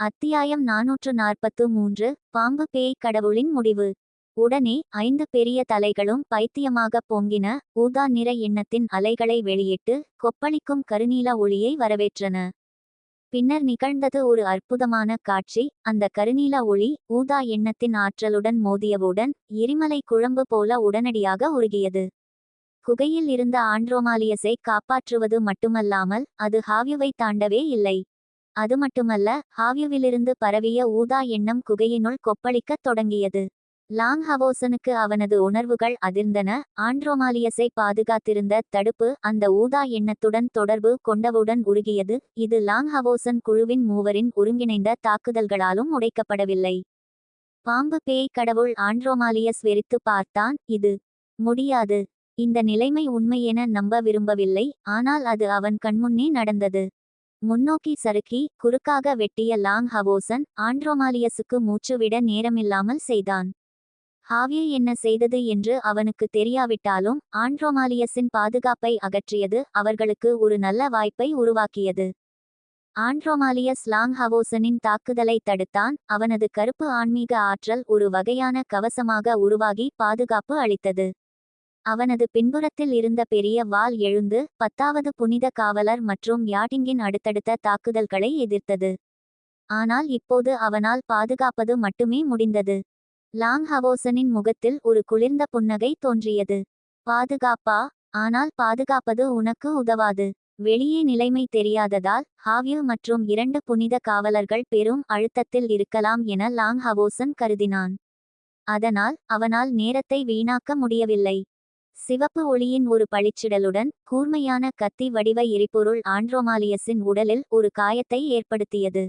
அத்தியாயம் நாநூற்று நாற்பத்து மூன்று பாம்பு பேய் கடவுளின் முடிவு. உடனே ஐந்து பெரிய தலைகளும் பைத்தியமாகப் பொங்கின ஊதா நிற எண்ணத்தின் அலைகளை வெளியிட்டு கொப்பளிக்கும் கருநீல ஒளியை வரவேற்றன. பின்னர் நிகழ்ந்தது ஒரு அற்புதமான காட்சி. அந்த கருநீல ஒளி ஊதா எண்ணத்தின் ஆற்றலுடன் மோதியவுடன் எரிமலை குழம்பு போல உடனடியாக உருகியது. குகையில் இருந்த ஆண்ட்ரோமாலியஸை காப்பாற்றுவது மட்டுமல்லாமல் அது ஹாவியுவை தாண்டவே இல்லை. அது மட்டுமல்ல ஹாவியுவிலிருந்து பரவிய ஊதா எண்ணம் குகையினுள் கொப்பளிக்கத் தொடங்கியது. லாங் ஹவோசனுக்கு அவனது உணர்வுகள் அதிர்ந்தன. ஆண்ட்ரோமாலியஸை பாதுகாத்திருந்த தடுப்பு அந்த ஊதா எண்ணத்துடன் தொடர்பு கொண்டவுடன் உருகியது. இது லாங் ஹவோசன் குழுவின் மூவரின் ஒருங்கிணைந்த தாக்குதல்களாலும் உடைக்கப்படவில்லை. பாம்பு பேய் கடவுள் ஆண்ட்ரோமாலியஸ் வெறித்து பார்த்தான். இது முடியாது. இந்த நிலைமை உண்மையென நம்ப விரும்பவில்லை. ஆனால் அது அவன் கண்முன்னே நடந்தது. முன்னோக்கி சறுக்கி குறுக்காக வெட்டிய லாங் ஹவோசன் ஆண்ட்ரோமாலியஸுக்கு மூச்சுவிட நேரமில்லாமல் செய்தான். ஹாவியே என்ன செய்தது என்று அவனுக்கு தெரியாவிட்டாலும் ஆண்ட்ரோமாலியஸின் பாதுகாப்பை அகற்றியது அவர்களுக்கு ஒரு நல்ல வாய்ப்பை உருவாக்கியது. ஆண்ட்ரோமாலியஸ் லாங் ஹவோசனின் தாக்குதலை தடுத்தான் அவனது கருப்பு ஆன்மீக ஆற்றல் ஒரு வகையான கவசமாக உருவாகி பாதுகாப்பு அளித்தது. அவனது பின்புறத்தில் இருந்த பெரிய வால் எழுந்து பத்தாவது புனித காவலர் மற்றும் யாட்டிங்கின் அடுத்தடுத்த தாக்குதல்களை எதிர்த்தது. ஆனால் இப்போது அவனால் பாதுகாப்பது மட்டுமே முடிந்தது. லாங் ஹவோசனின் முகத்தில் ஒரு குளிர்ந்த புன்னகை தோன்றியது. பாதுகாப்பா? ஆனால் பாதுகாப்பது உனக்கு உதவாது. வெளியே நிலைமை தெரியாததால் ஹாவ்யூ மற்றும் இரண்டு புனித காவலர்கள் பெரும் அழுத்தத்தில் இருக்கலாம் என லாங் ஹவோசன் கருதினான். அதனால் அவனால் நேரத்தை வீணாக்க முடியவில்லை. சிவப்பு ஒளியின் ஒரு பளிச்சிடலுடன் கூர்மையான கத்தி வடிவ எரிபொருள் ஆண்ட்ரோமாலியஸின் உடலில் ஒரு காயத்தை ஏற்படுத்தியது.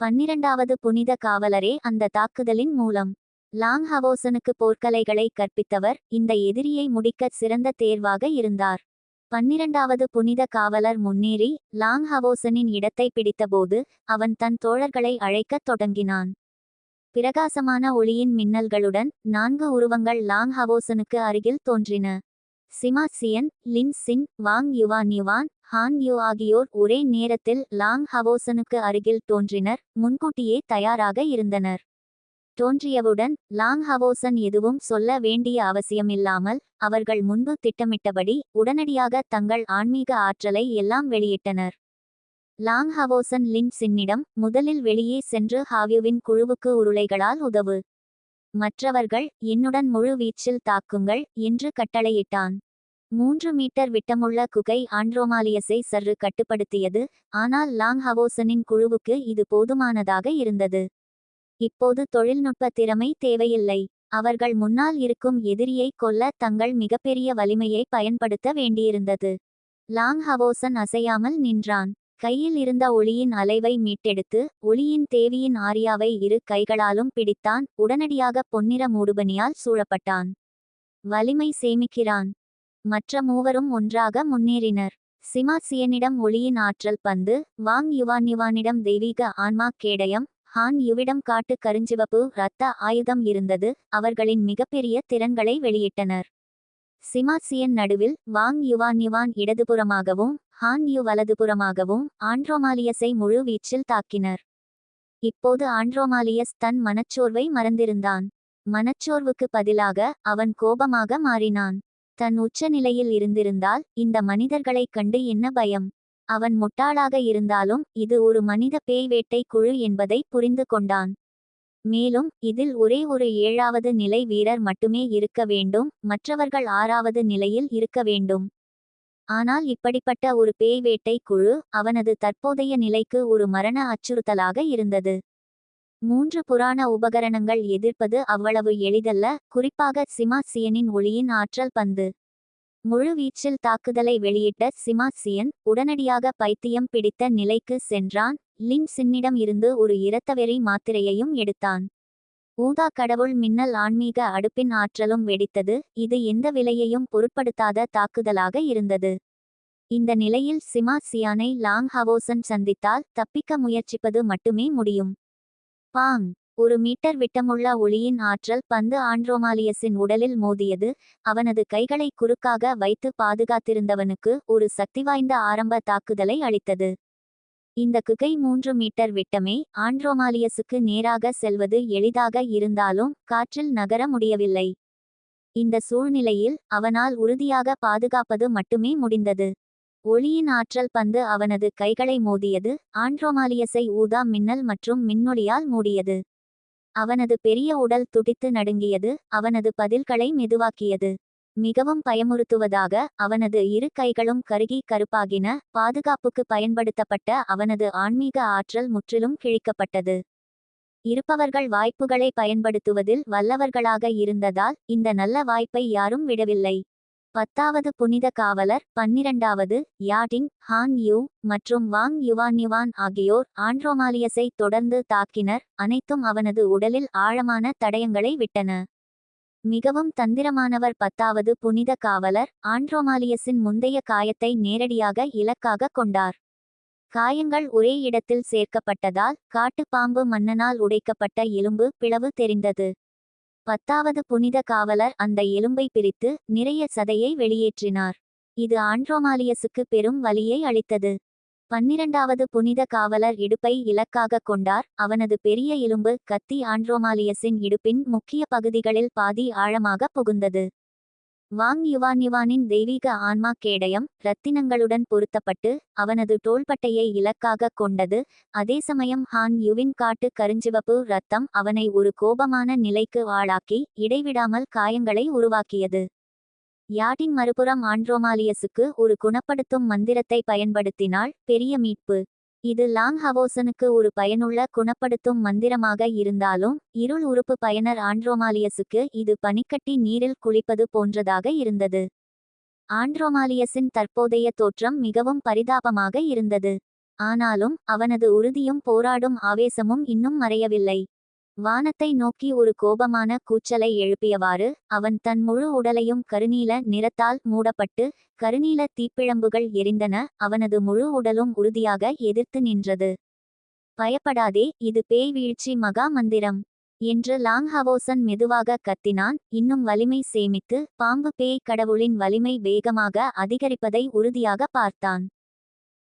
பன்னிரண்டாவது புனித காவலரே அந்த தாக்குதலின் மூலம். லாங் ஹவோசனுக்கு போர்க்கலைகளை கற்பித்தவர் இந்த எதிரியை முடிக்க சிறந்த தேர்வாக இருந்தார். பன்னிரண்டாவது புனித காவலர் முன்னேறி லாங் ஹவோசனின் இடத்தை பிடித்தபோது அவன் தன் தோழர்களை அழைக்கத் தொடங்கினான். பிரகாசமான ஒளியின் மின்னல்களுடன் நான்கு உருவங்கள் லாங் ஹவோசனுக்கு அருகில் தோன்றின. Simaxian Lin Xin Wang Yuan Yuan Han Yu ஆகியோர் ஒரே நேரத்தில் லாங் ஹவோசனுக்கு அருகில் தோன்றினர் முன்கூட்டியே தயாராக இருந்தனர். தோன்றியவுடன் லாங் ஹவோசன் எதுவும் சொல்ல வேண்டிய அவசியமில்லாமல் அவர்கள் முன்பு திட்டமிட்டபடி உடனடியாக தங்கள் ஆன்மீக ஆற்றலை எல்லாம் வெளியிட்டனர். லாங் ஹவோசன் லின் சின்னிடம் முதலில் வெளியே சென்று ஹாவ்யுவின் குழுவுக்கு உருளைகளால் உதவு. மற்றவர்கள் என்னுடன் முழு வீச்சில் தாக்குங்கள் என்று கட்டளையிட்டான். மூன்று மீட்டர் விட்டமுள்ள குகை ஆண்ட்ரோமாலியஸை சற்று கட்டுப்படுத்தியது ஆனால் லாங் ஹவோசனின் குழுவுக்கு இது போதுமானதாக இருந்தது. இப்போது தொழில்நுட்ப திறமை தேவையில்லை. அவர்கள் முன்னால் இருக்கும் எதிரியை கொல்ல தங்கள் மிகப்பெரிய வலிமையை பயன்படுத்த வேண்டியிருந்தது. லாங் ஹவோசன் அசையாமல் நின்றான். கையில் இருந்த ஒளியின் அலைவை மீட்டெடுத்து ஒளியின் தேவியின் ஆரியாவை இரு கைகளாலும் பிடித்தான் உடனடியாக பொன்னிற மூடுபனியால் சூழப்பட்டான். வலிமை சேமிக்கிறான். மற்ற மூவரும் ஒன்றாக முன்னேறினர். சிமாசியனிடம் ஒளியின் ஆற்றல் பந்து வாங் யுவான் யுவானிடம் தெய்வீக ஆன்மா கேடயம் ஹான் யுவிடம் காட்டு கருஞ்சிவப்பு இரத்த ஆயுதம் இருந்தது அவர்களின் மிகப்பெரிய திறன்களை வெளியிட்டனர். சிமாசியன் நடுவில் வாங் யுவான் யுவான் இடதுபுறமாகவும் ஹான் யு வலதுபுறமாகவும் ஆண்ட்ரோமாலியஸை முழு வீச்சில் தாக்கினர். இப்போது ஆண்ட்ரோமாலியஸ் தன் மனச்சோர்வை மறந்திருந்தான். மனச்சோர்வுக்கு பதிலாக அவன் கோபமாக மாறினான். தன் உச்ச நிலையில் இருந்திருந்தால் இந்த மனிதர்களைக் கண்டு என்ன பயம்? அவன் முட்டாளாக இருந்தாலும் இது ஒரு மனித பேய் வேட்டை குழு என்பதை புரிந்து கொண்டான். மேலும் இதில் ஒரே ஒரு ஏழாவது நிலை வீரர் மட்டுமே இருக்க வேண்டும் மற்றவர்கள் ஆறாவது நிலையில் இருக்க வேண்டும். ஆனால் இப்படிப்பட்ட ஒரு பேய் வேட்டை குழு அவனது தற்போதைய நிலைக்கு ஒரு மரண அச்சுறுத்தலாக இருந்தது. மூன்று புராண உபகரணங்கள் எதிர்ப்பது அவ்வளவு எளிதல்ல குறிப்பாக சிமாசியனின் ஒளியின் ஆற்றல் பந்து. முழு வீச்சில் தாக்குதலை வெளியிட்ட சிமாசியன் உடனடியாக பைத்தியம் பிடித்த நிலைக்கு சென்றான். லின் சின்னிடம் இருந்து ஒரு இரத்தவெறி மாத்திரையையும் எடுத்தான். ஊதா கடவுள் மின்னல் ஆன்மீக அடுப்பின் ஆற்றலும் வெடித்தது. இது எந்த விலையையும் பொருட்படுத்தாத தாக்குதலாக இருந்தது. இந்த நிலையில் சிமா சியானை லாங் ஹவோசன் சந்தித்தால் தப்பிக்க முயற்சிப்பது மட்டுமே முடியும். பாங்! ஒரு மீட்டர் விட்டமுள்ள ஒளியின் ஆற்றல் பந்து ஆண்ட்ரோமாலியஸின் உடலில் மோதியது. அவனது கைகளை குறுக்காக வைத்து பாதுகாத்திருந்தவனுக்கு ஒரு சக்திவாய்ந்த ஆரம்ப தாக்குதலை அளித்தது. இந்த குகை மூன்று மீட்டர் விட்டமே ஆண்ட்ரோமாலியஸுக்கு நேராக செல்வது எளிதாக இருந்தாலும் காற்றில் நகர முடியவில்லை. இந்த சூழ்நிலையில் அவனால் உறுதியாக பாதுகாப்பது மட்டுமே முடிந்தது. ஒளியின் ஆற்றல் பந்து அவனது கைகளை மோதியது. ஆண்ட்ரோமாலியஸை ஊதா மின்னல் மற்றும் மின்னொளியால் மூடியது. அவனது பெரிய உடல் துடித்து நடுங்கியது அவனது பதில்களை மெதுவாக்கியது. மிகவும் பயமுறுத்துவதாக அவனது இரு கைகளும் கருகி கருப்பாகின பாதுகாப்புக்கு பயன்படுத்தப்பட்ட அவனது ஆன்மீக ஆற்றல் முற்றிலும் கிழிக்கப்பட்டது. இருப்பவர்கள் வாய்ப்புகளை பயன்படுத்துவதில் வல்லவர்களாக இருந்ததால் இந்த நல்ல வாய்ப்பை யாரும் விடவில்லை. பத்தாவது புனித காவலர் பன்னிரண்டாவது யாடிங் ஹான் யூ மற்றும் வாங் யுவான் ஆகியோர் ஆண்ட்ரோமாலியஸை தொடர்ந்து தாக்கினர். அனைத்தும் அவனது உடலில் ஆழமான தடயங்களை விட்டன. மிகவும் தந்திரமானவர் பத்தாவது புனித காவலர் ஆண்ட்ரோமாலியஸின் முந்தைய காயத்தை நேரடியாக இலக்காக கொண்டார். காயங்கள் ஒரே இடத்தில் சேர்க்கப்பட்டதால் காட்டுப்பாம்பு மன்னனால் உடைக்கப்பட்ட எலும்பு பிளவு தெரிந்தது. பத்தாவது புனித காவலர் அந்த எலும்பை பிரித்து நிறைய சதையை வெளியேற்றினார். இது ஆண்ட்ரோமாலியஸுக்கு பெரும் வலியை அளித்தது. பன்னிரண்டாவது புனித காவலர் இடுப்பை இலக்காக கொண்டார். அவனது பெரிய எலும்பு கத்தி ஆண்ட்ரோமாலியஸின் இடுப்பின் முக்கிய பகுதிகளில் பாதி ஆழமாக புகுந்தது. வாங் யுவானிவானின் தெய்வீக ஆன்மா கேடயம் இரத்தினங்களுடன் பொருத்தப்பட்டு அவனது தோள்பட்டையை இலக்காக கொண்டது. அதே சமயம் ஹான் யுவின் காட்டு கருஞ்சிவப்பு ரத்தம் அவனை ஒரு கோபமான நிலைக்கு ஆளாக்கி இடைவிடாமல் காயங்களை உருவாக்கியது. யாட்டின் மறுபுறம் ஆண்ட்ரோமாலியஸுக்கு ஒரு குணப்படுத்தும் மந்திரத்தை பயன்படுத்தினால் பெரிய மீட்பு. இது லாங் ஹவோசனுக்கு ஒரு பயனுள்ள குணப்படுத்தும் மந்திரமாக இருந்தாலும் இருள் உறுப்பு பயனர் ஆண்ட்ரோமாலியஸுக்கு இது பனிக்கட்டி நீரில் குளிப்பது போன்றதாக இருந்தது. ஆண்ட்ரோமாலியஸின் தற்போதைய தோற்றம் மிகவும் பரிதாபமாக இருந்தது. ஆனாலும் அவனது உறுதியும் போராடும் ஆவேசமும் இன்னும் மறையவில்லை. வானத்தை நோக்கி ஒரு கோபமான கூச்சலை எழுப்பியவாறு அவன் தன் முழு உடலையும் கருநீல நிறத்தால் மூடப்பட்டு கருநீல தீப்பிழம்புகள் எரிந்தன அவனது முழு உடலும் உறுதியாக எதிர்த்து நின்றது. பயப்படாதே இது பேய் வீழ்ச்சி மகா மந்திரம் என்று லாங் ஹவோசன் மெதுவாக கத்தினான் இன்னும் வலிமை சேமித்து பாம்பு பேய் கடவுளின் வலிமை வேகமாக அதிகரிப்பதை உறுதியாக பார்த்தான்.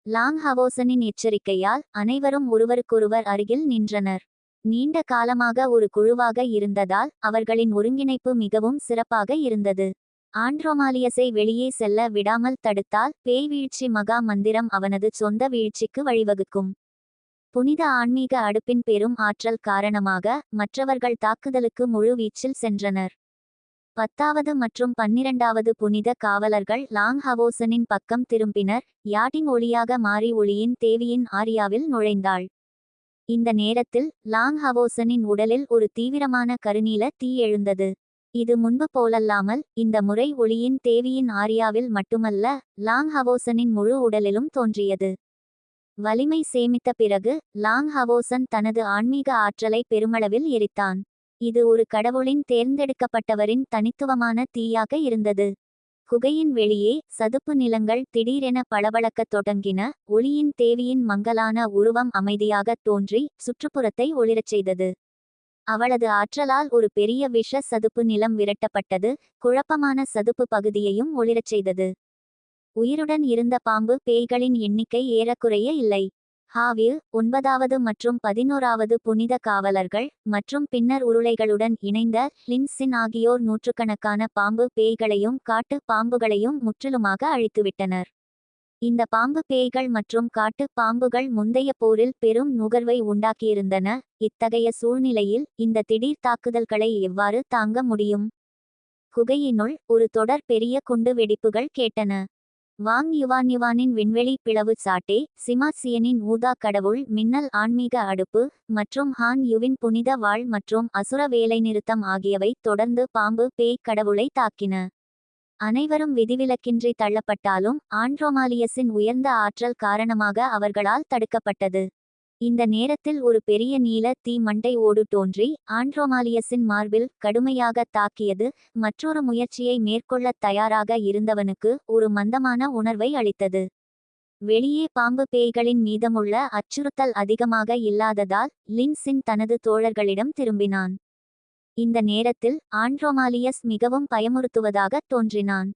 லாங் ஹவோசனின் எச்சரிக்கையால் அனைவரும் ஒருவருக்கொருவர் அருகில் நின்றனர். நீண்ட காலமாக ஒரு குழுவாக இருந்ததால் அவர்களின் ஒருங்கிணைப்பு மிகவும் சிறப்பாக இருந்தது. ஆண்ட்ரோமாலியஸை வெளியே செல்ல விடாமல் தடுத்தால் பேய் வீழ்ச்சி மகா மந்திரம் அவனது சொந்த வீழ்ச்சிக்கு வழிவகுக்கும். புனித ஆன்மீக அடுப்பின் பெரும் ஆற்றல் காரணமாக மற்றவர்கள் தாக்குதலுக்கு முழு வீச்சில் சென்றனர். பத்தாவது மற்றும் பன்னிரண்டாவது புனித காவலர்கள் லாங் ஹவோசனின் பக்கம் திரும்பினர். யாட்டின் ஒளியாக மாறி ஒளியின் தேவியின் ஆரியாவில் நுழைந்தாள். இந்த நேரத்தில் லாங் ஹவோசனின் உடலில் ஒரு தீவிரமான கருநீல தீ எழுந்தது. இது முன்பு போலல்லாமல் இந்த முறை ஒளியின் தேவியின் ஆரியாவில் மட்டுமல்ல லாங் ஹவோசனின் முழு உடலிலும் தோன்றியது. வலிமை சேமித்த பிறகு லாங் ஹவோசன் தனது ஆன்மீக ஆற்றலை பெருமளவில் எரித்தான். இது ஒரு கடவுளின் தேர்ந்தெடுக்கப்பட்டவரின் தனித்துவமான தீயாக இருந்தது. குகையின் வெளியே சதுப்பு நிலங்கள் திடீரென பளபளக்கத் தொடங்கின ஒளியின் தேவியின் மங்கலான உருவம் அமைதியாகத் தோன்றி சுற்றுப்புறத்தை ஒளிரச் செய்தது. அவளது ஆற்றலால் ஒரு பெரிய விஷ சதுப்பு நிலம் விரட்டப்பட்டது குழப்பமான சதுப்பு பகுதியையும் ஒளிரச் செய்தது. உயிருடன் இருந்த பாம்பு பேய்களின் எண்ணிக்கை ஏறக்குறைய இல்லை. ஹாவில் ஒன்பதாவது மற்றும் பதினோராவது புனித காவலர்கள் மற்றும் பின்னர் உருளைகளுடன் இணைந்த லின்சின் ஆகியோர் நூற்றுக்கணக்கான பாம்பு பேய்களையும் காட்டு பாம்புகளையும் முற்றிலுமாக அழித்துவிட்டனர். இந்த பாம்பு பேய்கள் மற்றும் காட்டு பாம்புகள் முந்தைய போரில் பெரும் நுகர்வை உண்டாக்கியிருந்தன. இத்தகைய சூழ்நிலையில் இந்த திடீர் தாக்குதல்களை எவ்வாறு தாங்க முடியும்? குகையினுள் ஒரு தொடர் பெரிய குண்டு வெடிப்புகள் கேட்டன. வாங் யுவான் யுவானின் விண்வெளி பிளவு சாட்டே சிமாசியனின் ஊதா கடவுள் மின்னல் ஆன்மீக அடுப்பு மற்றும் ஹான் யுவின் புனித வாழ் மற்றும் அசுர வேலைநிறுத்தம் ஆகியவை தொடர்ந்து பாம்பு பேய் கடவுளை தாக்கின. அனைவரும் விதிவிலக்கின்றி தள்ளப்பட்டாலும் ஆண்ட்ரோமாலியஸின் உயர்ந்த ஆற்றல் காரணமாக அவர்களால் தடுக்கப்பட்டது. இந்த நேரத்தில் ஒரு பெரிய நீல தீ மண்டை ஓடு தோன்றி ஆண்ட்ரோமாலியஸின் மார்பில் கடுமையாக தாக்கியது. மற்றொரு முயற்சியை மேற்கொள்ளத் தயாராக இருந்தவனுக்கு ஒரு மந்தமான உணர்வை அளித்தது. வெளியே பாம்பு பேய்களின் மீதமுள்ள அச்சுறுத்தல் அதிகமாக இல்லாததால் லின்சின் தனது தோழர்களிடம் திரும்பினான். இந்த நேரத்தில் ஆண்ட்ரோமாலியஸ் மிகவும் பயமுறுத்துவதாக தோன்றினான்.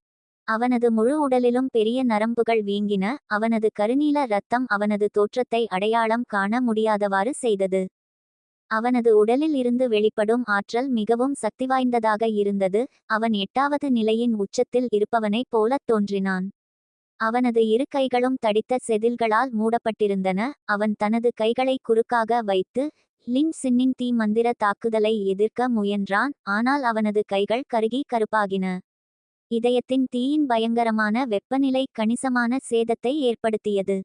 அவனது முழு உடலிலும் பெரிய நரம்புகள் வீங்கின அவனது கருநீல இரத்தம் அவனது தோற்றத்தை அடையாளம் காண முடியாதவாறு செய்தது. அவனது உடலில் இருந்து வெளிப்படும் ஆற்றல் மிகவும் சக்திவாய்ந்ததாக இருந்தது அவன் எட்டாவது நிலையின் உச்சத்தில் இருப்பவனைப் போலத் தோன்றினான். அவனது இரு கைகளும் தடித்த செதில்களால் மூடப்பட்டிருந்தன அவன் தனது கைகளை குறுக்காக வைத்து லின் சின்னின் தீ மந்திர தாக்குதலை எதிர்க்க முயன்றான் ஆனால் அவனது கைகள் கருகி கருப்பாகின. இதயத்தின் தீயின் பயங்கரமான வெப்பநிலை கணிசமான சேதத்தை ஏற்படுத்தியது.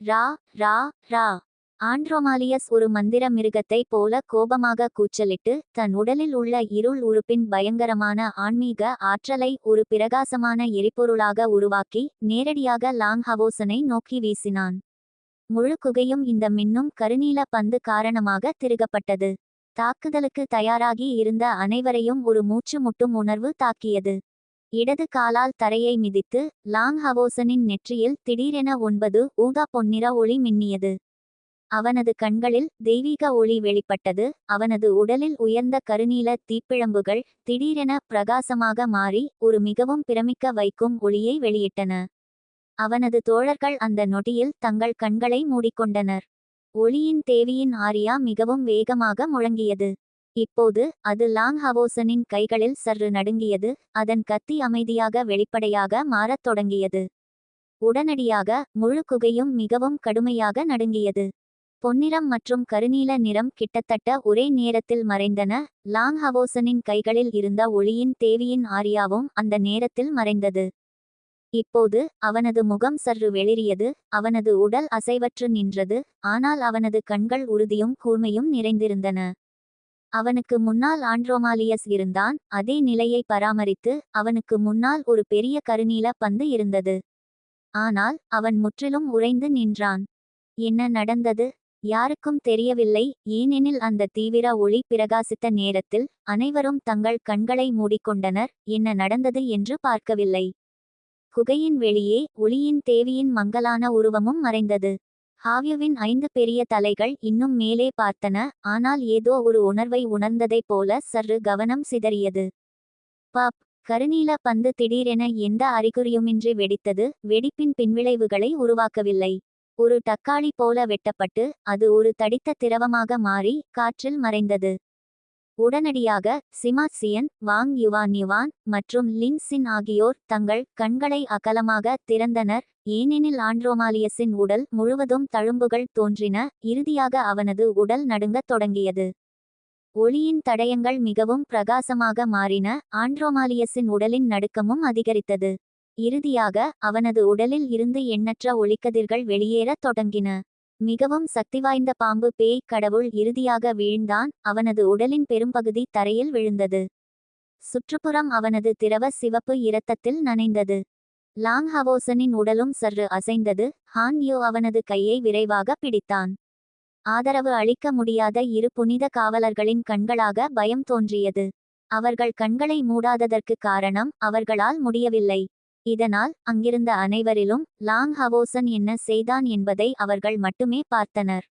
ரா ரா ரா. ஆண்ட்ரோமாலியஸ் ஒரு மந்திர மிருகத்தைப் போல கோபமாக கூச்சலிட்டு தன் உடலில் உள்ள இருள் உறுப்பின் பயங்கரமான ஆன்மீக ஆற்றலை ஒரு பிரகாசமான எரிபொருளாக உருவாக்கி நேரடியாக லாங் ஹவோசனை நோக்கி வீசினான். முழு குகையும் இந்த மின்னும் கருநீல பந்து காரணமாக திருகப்பட்டது. தாக்குதலுக்கு தயாராகி இருந்த அனைவரையும் ஒரு மூச்சு முட்டும் உணர்வு தாக்கியது. இடது காலால் தரையை மிதித்து லாங் ஹவோசனின் நெற்றியில் திடீரென ஒன்பது ஊதா பொன்னிற ஒளி மின்னியது. அவனது கண்களில் தெய்வீக ஒளி வெளிப்பட்டது. அவனது உடலில் உயர்ந்த கருநீல தீப்பிழம்புகள் திடீரென பிரகாசமாக மாறி ஒரு மிகவும் பிரமிக்க வைக்கும் ஒளியை வெளியிட்டன. அவனது தோழர்கள் அந்த நொடியில் தங்கள் கண்களை மூடிக்கொண்டனர். ஒளியின் தேவியின் ஆரியா மிகவும் வேகமாக முழங்கியது. இப்போது அது லாங் ஹவோசனின் கைகளில் சற்று நடுங்கியது அதன் கத்தி அமைதியாக வெளிப்படையாக மாறத் தொடங்கியது. உடனடியாக முழு குகையும் மிகவும் கடுமையாக நடுங்கியது. பொன்னிறம் மற்றும் கருநீல நிறம் கிட்டத்தட்ட ஒரே நேரத்தில் மறைந்தன லாங் ஹவோசனின் கைகளில் இருந்த ஒளியின் தேவியின் ஆரியாவும் அந்த நேரத்தில் மறைந்தது. இப்போது அவனது முகம் சற்று வெளிரியது அவனது உடல் அசைவற்று நின்றது ஆனால் அவனது கண்கள் உறுதியும் கூர்மையும் நிறைந்திருந்தன. அவனுக்கு முன்னால் ஆண்ட்ரோமாலியஸ் இருந்தான் அதே நிலையை பராமரித்து அவனுக்கு முன்னால் ஒரு பெரிய கருநீல பந்து இருந்தது. ஆனால் அவன் முற்றிலும் உறைந்து நின்றான். என்ன நடந்தது? யாருக்கும் தெரியவில்லை ஏனெனில் அந்த தீவிர ஒளி பிரகாசித்த நேரத்தில் அனைவரும் தங்கள் கண்களை மூடிக்கொண்டனர் என்ன நடந்தது என்று பார்க்கவில்லை. குகையின் வெளியே ஒளியின் தேவியின் மங்கலான உருவமும் மறைந்தது. ஹாவ்யுவின் ஐந்து பெரிய தலைகள் இன்னும் மேலே பார்த்தன ஆனால் ஏதோ ஒரு உணர்வை உணர்ந்ததைப் போல சற்று கவனம் சிதறியது. பாப் கருநீல பந்து திடீரென எந்த அறிகுறியுமின்றி வெடித்தது வெடிப்பின் பின்விளைவுகளை உருவாக்கவில்லை. ஒரு தக்காளி போல வெட்டப்பட்டு அது ஒரு தடித்த திரவமாக மாறி காற்றில் மறைந்தது. உடனடியாக சிமாசியன் வாங் யுவான் யுவான் மற்றும் லின் சின் ஆகியோர் தங்கள் கண்களை அகலமாக திறந்தனர். ஏனெனில் ஆண்ட்ரோமாலியஸின் உடல் முழுவதும் தழும்புகள் தோன்றின. இறுதியாக அவனது உடல் நடுங்கத் தொடங்கியது. ஒளியின் தடயங்கள் மிகவும் பிரகாசமாக மாறின. ஆண்ட்ரோமாலியஸின் உடலின் நடுக்கமும் அதிகரித்தது. இறுதியாக அவனது உடலில் இருந்து எண்ணற்ற ஒளிக்கதிர்கள் வெளியேறத் தொடங்கின. மிகவும் சக்திவாய்ந்த பாம்பு பேய் கடவுள் இறுதியாக வீழ்ந்தான் அவனது உடலின் பெரும்பகுதி தரையில் விழுந்தது. சுற்றுப்புறம் அவனது திரவ சிவப்பு இரத்தத்தில் நனைந்தது. லாங் ஹவோசனின் உடலும் சற்று அசைந்தது ஹான் யோ அவனது கையை விரைவாக பிடித்தான். ஆதரவு அளிக்க முடியாத இரு புனித காவலர்களின் கண்களாக பயம் தோன்றியது. அவர்கள் கண்களை மூடாததற்கு காரணம் அவர்களால் முடியவில்லை. இதனால் அங்கிருந்த அனைவரிலும் லாங் ஹவோசன் என்ன செய்தான் என்பதை அவர்கள் மட்டுமே பார்த்தனர்.